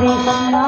你什么？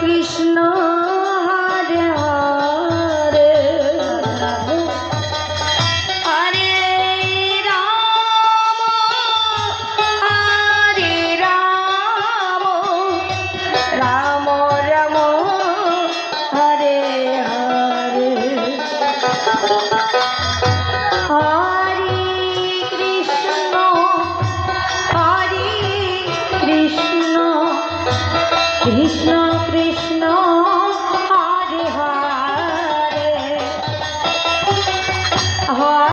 Krishna Krishna Krishna